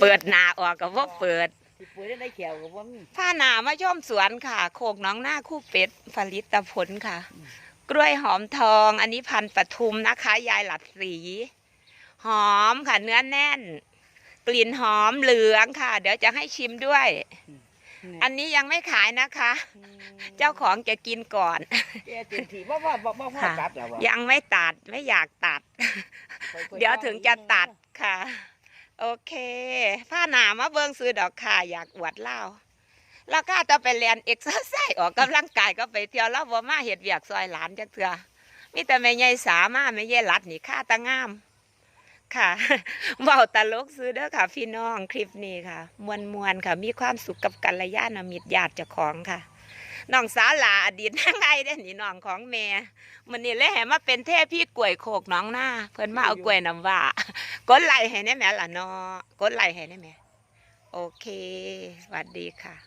เปิดหนาออกกับว่าเปิดสิเปิดได้เขียวกับว่ามีผ้าหนามาชมสวนค่ะ โคกน้องหน้าคู่เป็ดผลิตผลค่ะ กล้วยหอมทอง อันนี้พันธุ์ปทุมนะคะ ยายหลัดสี หอมค่ะเนื้อแน่น กลิ่นหอมเหลืองค่ะ เดี๋ยวจะให้ชิมด้วย อันนี้ยังไม่ขายนะคะ เจ้าของจะกินก่อนแกเต็มที่บ่ว่าบ่บ่พ่อค่ะตัดแล้วบ่ยังไม่ตัดไม่อยากตัด เดี๋ยวถึงจะตัดค่ะ โอเคผ้าหนามาเบิงซื้อดอกค่ะอยากอวดเล่าแล้วก็จะไปเรียนเอ็กซ์ไซส์ออกกำลังกายก็ไปเที่ยวแล้วบ่มาเห็ดเวียกซอยหลานจักเถื่อมีแต่แม่ใหญ่สามาแม่ใหญ่รัดนี่ค่าตางาม ค่ะเบาตลกซื้อเด้อค่ะ พี่น้องคลิปนี้ค่ะ มวนมวนค่ะ มีความสุขกับกัลยาณมิตรญาติเจ้าของค่ะ น้องสาวหลาอดีตนางไงเด้นี่น้องของแม่มันนี่เลยแห่มาเป็นเทพพี่กล้วยโขกน้องหน้า เพิ่นมาเอากล้วยน้ำว่ากดไลค์ให้แน่แม่ล่ะเนาะกดไลค์ให้แน่แม่โอเคสวัสดีค่ะ